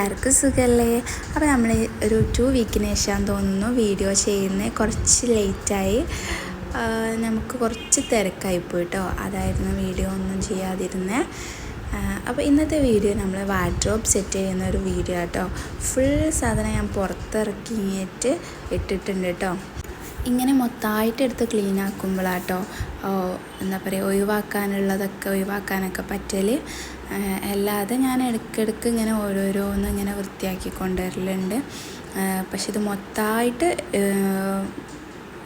എല്ലാവർക്കും സുഖമല്ലേ? അപ്പോൾ നമ്മൾ ഒരു ടു വീക്കിന് ശേഷം തോന്നുന്നു വീഡിയോ ചെയ്യുന്നത്. കുറച്ച് ലേറ്റായി നമുക്ക് കുറച്ച് തിരക്കായി പോയിട്ടോ അതായിരുന്നു വീഡിയോ ഒന്നും ചെയ്യാതിരുന്നത് അപ്പോൾ ഇന്നത്തെ വീഡിയോ നമ്മൾ വാർഡ്രോബ് സെറ്റ് ചെയ്യുന്ന ഒരു വീഡിയോ കേട്ടോ ഫുൾ സാധനം ഞാൻ പുറത്തിറക്കിയിട്ട് ഇട്ടിട്ടുണ്ട് കേട്ടോ ഇങ്ങനെ മൊത്തമായിട്ട് എടുത്ത് ക്ലീൻ ആക്കുമ്പോഴാട്ടോ എന്താ പറയുക ഒഴിവാക്കാനുള്ളതൊക്കെ ഒഴിവാക്കാനൊക്കെ പറ്റൽ അല്ലാതെ ഞാൻ ഇടയ്ക്കിടയ്ക്ക് ഇങ്ങനെ ഓരോരോന്ന് ഇങ്ങനെ വൃത്തിയാക്കി കൊണ്ടുവരലുണ്ട് പക്ഷെ ഇത് മൊത്തമായിട്ട്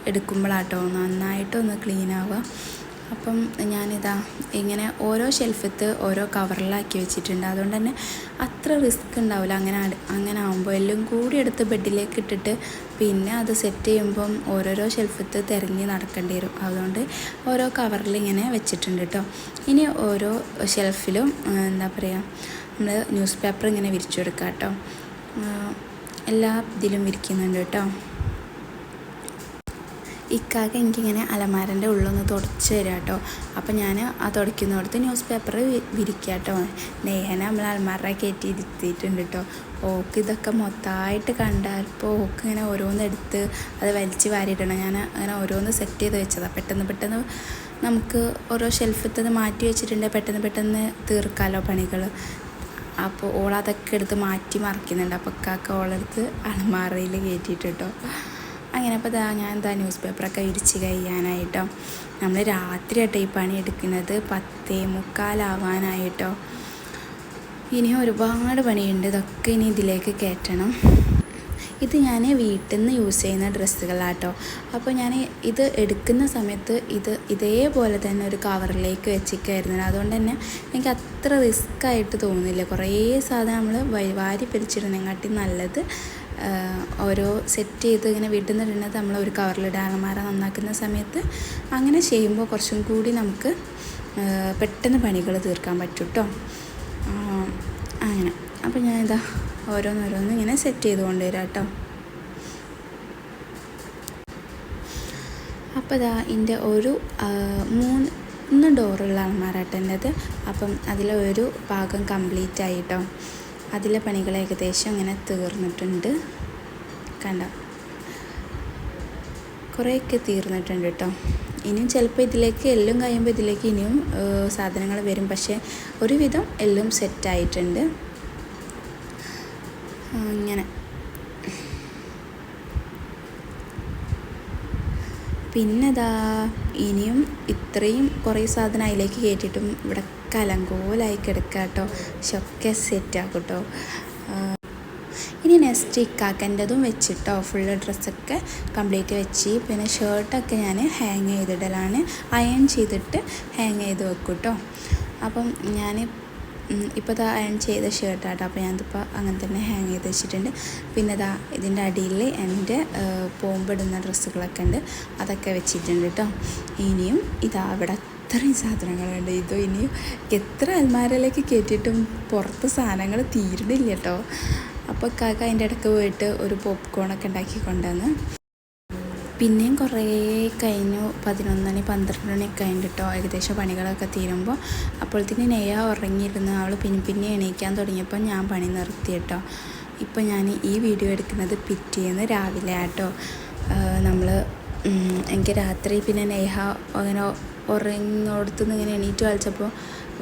എടുക്കുമ്പോഴാട്ടോ നന്നായിട്ടൊന്ന് ക്ലീൻ ആവുക അപ്പം ഞാനിതാ ഇങ്ങനെ ഓരോ ഷെൽഫത്ത് ഓരോ കവറിലാക്കി വെച്ചിട്ടുണ്ട്. അതുകൊണ്ട് തന്നെ അത്ര റിസ്ക് ഉണ്ടാവില്ല. അങ്ങനെ അങ്ങനെ ആകുമ്പോൾ എല്ലാം കൂടി എടുത്ത് ബെഡിലേക്ക് ഇട്ടിട്ട് പിന്നെ അത് സെറ്റ് ചെയ്യുമ്പം ഓരോരോ ഷെൽഫത്ത് തിരഞ്ഞ് നടക്കേണ്ടി വരും. അതുകൊണ്ട് ഓരോ കവറിൽ ഇങ്ങനെ വെച്ചിട്ടുണ്ട് കേട്ടോ ഇനി ഓരോ ഷെൽഫിലും എന്താ പറയുക നമ്മൾ ന്യൂസ് പേപ്പർ ഇങ്ങനെ വിരിച്ചു കൊടുക്കാം കേട്ടോ എല്ലാ ഇതിലും വിരിക്കുന്നുണ്ട് കേട്ടോ ഇക്കാക്ക എനിക്കിങ്ങനെ അലമാരന്റെ ഉള്ളൊന്ന് തുടച്ച് തരാം കേട്ടോ. അപ്പോൾ ഞാൻ ആ തുടയ്ക്കുന്നിടത്ത് ന്യൂസ് പേപ്പർ വിരിക്കുക കേട്ടോ നേഹന നമ്മൾ അലമാര കയറ്റി ഇരുത്തിയിട്ടുണ്ട് കേട്ടോ. ഓക്ക് ഇതൊക്കെ മൊത്തമായിട്ട് കണ്ടപ്പോൾ ഓക്ക് ഇങ്ങനെ ഓരോന്ന് എടുത്ത് അത് വലിച്ച് വാരിയിടണം. ഞാൻ അങ്ങനെ ഓരോന്ന് സെറ്റ് ചെയ്ത് വെച്ചതാണ് പെട്ടെന്ന് പെട്ടെന്ന് നമുക്ക് ഓരോ ഷെൽഫത്തത് മാറ്റി വെച്ചിട്ടുണ്ട്. പെട്ടെന്ന് പെട്ടെന്ന് തീർക്കാമല്ലോ പണികൾ. അപ്പോൾ ഓളതൊക്കെ എടുത്ത് മാറ്റി മറിക്കുന്നുണ്ട്. അപ്പോൾ കാക്ക ഓളെടുത്ത് അലമാറയിൽ കയറ്റിയിട്ട് അങ്ങനെ അപ്പോൾ ഇതാ ഞാൻ എന്താ ന്യൂസ് പേപ്പറൊക്കെ വിരിച്ച് കഴിയാനായിട്ടോ. നമ്മൾ രാത്രി ഈ പണി എടുക്കുന്നത്. പത്തേ മുക്കാലാവാനായിട്ടോ. ഇനി ഒരുപാട് പണിയുണ്ട്. ഇതൊക്കെ ഇനി ഇതിലേക്ക് കയറ്റണം. ഇത് ഞാൻ വീട്ടിൽ നിന്ന് യൂസ് ചെയ്യുന്ന ഡ്രസ്സുകളാട്ടോ. അപ്പോൾ ഞാൻ ഇത് എടുക്കുന്ന സമയത്ത് ഇത് ഇതേപോലെ തന്നെ ഒരു കവറിലേക്ക് വെച്ചിരിക്കുമായിരുന്നു അതുകൊണ്ട് തന്നെ എനിക്ക് അത്ര റിസ്ക് ആയിട്ട് തോന്നുന്നില്ല. കുറേ സാധനം നമ്മൾ വാരി പിരിച്ചിടുന്നതിനെക്കാട്ടി നല്ലത്. ഓരോ സെറ്റ് ചെയ്ത് ഇങ്ങനെ വീട്ടിൽ നിന്ന് ഇടുന്നത് നമ്മൾ ഒരു കവറിലിടുക അലമാര നന്നാക്കുന്ന സമയത്ത് അങ്ങനെ ചെയ്യുമ്പോൾ കുറച്ചും കൂടി നമുക്ക് പെട്ടെന്ന് പണികൾ തീർക്കാൻ പറ്റും കേട്ടോ അങ്ങനെ. അപ്പോൾ ഞാൻ ഇതാ ഓരോന്നോരോന്ന് ഇങ്ങനെ സെറ്റ് ചെയ്ത് കൊണ്ടുവരാം കേട്ടോ അപ്പോൾ ഇതാ എന്റെ ഒരു മൂന്ന് മൂന്ന് ഡോറുള്ള അലമാരാട്ടേണ്ടത് അപ്പം അതിലൊരു ഭാഗം കംപ്ലീറ്റ് ആയിട്ടോ അതിലെ പണികൾ ഏകദേശം അങ്ങനെ തീർന്നിട്ടുണ്ട്. കണ്ട. കുറേയൊക്കെ തീർന്നിട്ടുണ്ട് കേട്ടോ ഇനിയും ചിലപ്പോൾ ഇതിലേക്ക് എല്ലും കഴിയുമ്പോൾ ഇതിലേക്ക് ഇനിയും സാധനങ്ങൾ വരും. പക്ഷേ ഒരുവിധം എല്ലും സെറ്റായിട്ടുണ്ട് ഇങ്ങനെ. പിന്നെതാ ഇനിയും ഇത്രയും കുറേ സാധനം അതിലേക്ക് കയറ്റിയിട്ടും ഇവിടെ കലങ്കോലായി കിടക്കുക കേട്ടോ പക്ഷെ ഒക്കെ സെറ്റാക്കും കേട്ടോ ഇനി നെക്സ്റ്റ് ഇക്കാക്കന്റെതും വെച്ചിട്ടോ. ഫുള്ള് ഡ്രസ്സൊക്കെ കംപ്ലീറ്റ് വെച്ച്. പിന്നെ ഷർട്ടൊക്കെ ഞാൻ ഹാങ് ചെയ്തിടലാണ്. അയൺ ചെയ്തിട്ട് ഹാങ് ചെയ്ത് വെക്കും കേട്ടോ അപ്പം ഞാൻ ഇപ്പോൾ ഇതാ അയൺ ചെയ്ത ഷർട്ടാട്ടോ അപ്പോൾ ഞാനിതിപ്പോൾ അങ്ങനെ തന്നെ ഹാങ് ചെയ്ത് വെച്ചിട്ടുണ്ട്. പിന്നെ ഇതാ ഇതിന്റെ അടിയിൽ എന്റെ പോകുമ്പോൾ ഡ്രസ്സുകളൊക്കെ ഉണ്ട്. അതൊക്കെ വെച്ചിട്ടുണ്ട് കേട്ടോ ഇനിയും ഇതാ ഇവിടെ അത്രയും സാധനങ്ങളുണ്ട്. ഇത് ഇനിയും എത്ര അൽമാരയിലേക്ക് കയറ്റിയിട്ടും പുറത്ത് സാധനങ്ങൾ തീരുന്നില്ല കേട്ടോ. അപ്പോൾ കാക്ക അതിന്റെ ഇടയ്ക്ക് പോയിട്ട് ഒരു പോപ്കോണൊക്കെ ഉണ്ടാക്കി കൊണ്ടുവന്ന് പിന്നെയും കുറേ കഴിഞ്ഞു. പതിനൊന്നണി പന്ത്രണ്ട് മണി കഴിഞ്ഞിട്ടോ കേട്ടോ ഏകദേശം പണികളൊക്കെ തീരുമ്പോൾ. അപ്പോഴത്തേന് നെയ്യ ഉറങ്ങിയിരുന്നു. അവൾ പിന്നെ പിന്നെ എണീക്കാൻ തുടങ്ങിയപ്പോൾ ഞാൻ പണി നിർത്തി കേട്ടോ. ഇപ്പോൾ ഞാൻ ഈ വീഡിയോ എടുക്കുന്നത് പിറ്റേന്ന് രാവിലെ ആട്ടോ. നമ്മൾ എനിക്ക് രാത്രി പിന്നെ നെയ്ഹ അങ്ങനെ ഉറങ്ങിയോടത്തുനിന്ന് ഇങ്ങനെ എണീറ്റ് കളിച്ചപ്പോൾ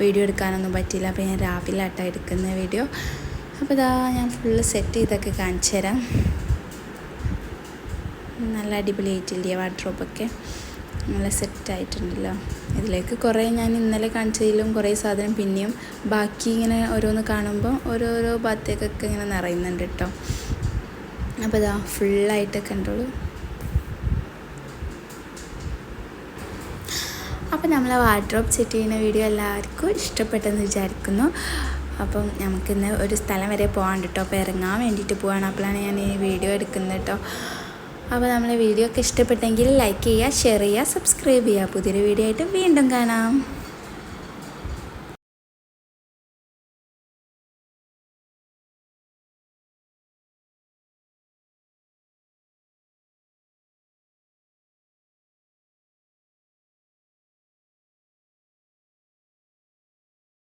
വീഡിയോ എടുക്കാനൊന്നും പറ്റിയില്ല. അപ്പോൾ ഞാൻ രാവിലെ എടുക്കുന്ന വീഡിയോ. അപ്പോൾ ഇതാ ഞാൻ ഫുള്ള് സെറ്റ് ചെയ്തൊക്കെ കാണിച്ചു തരാം. നല്ല അടിപൊളി അടിപൊളിയായിട്ടില്ലേ വാർഡ്രോബൊക്കെ നല്ല സെറ്റായിട്ടുണ്ടല്ലോ ഇതിലേക്ക് കുറേ ഞാൻ ഇന്നലെ കാണിച്ചതിലും കുറേ സാധനം പിന്നെയും ബാക്കി ഇങ്ങനെ ഓരോന്ന് കാണുമ്പോൾ ഓരോരോ ഭാഗത്തേക്കൊക്കെ ഇങ്ങനെ നിറയുന്നുണ്ട് കേട്ടോ. അപ്പോൾ ഇതാ ഫുള്ളായിട്ട് കണ്ടോളൂ. അപ്പോൾ നമ്മൾ വാർഡ്രോബ് സെറ്റ് ചെയ്യുന്ന വീഡിയോ എല്ലാവർക്കും ഇഷ്ടപ്പെട്ടെന്ന് വിചാരിക്കുന്നു. അപ്പം നമുക്കിന്ന് ഒരു സ്ഥലം വരെ പോകാൻ കേട്ടോ. അപ്പോൾ ഇറങ്ങാൻ വേണ്ടിയിട്ട് പോവാണ്. അപ്പോഴാണ് ഞാൻ ഈ വീഡിയോ എടുക്കുന്നത് കേട്ടോ. അപ്പോൾ നമ്മളെ വീഡിയോ ഒക്കെ ഇഷ്ടപ്പെട്ടെങ്കിൽ ലൈക്ക് ചെയ്യുക ഷെയർ ചെയ്യുക സബ്സ്ക്രൈബ് ചെയ്യുക. പുതിയൊരു വീഡിയോ ആയിട്ട് വീണ്ടും കാണാം.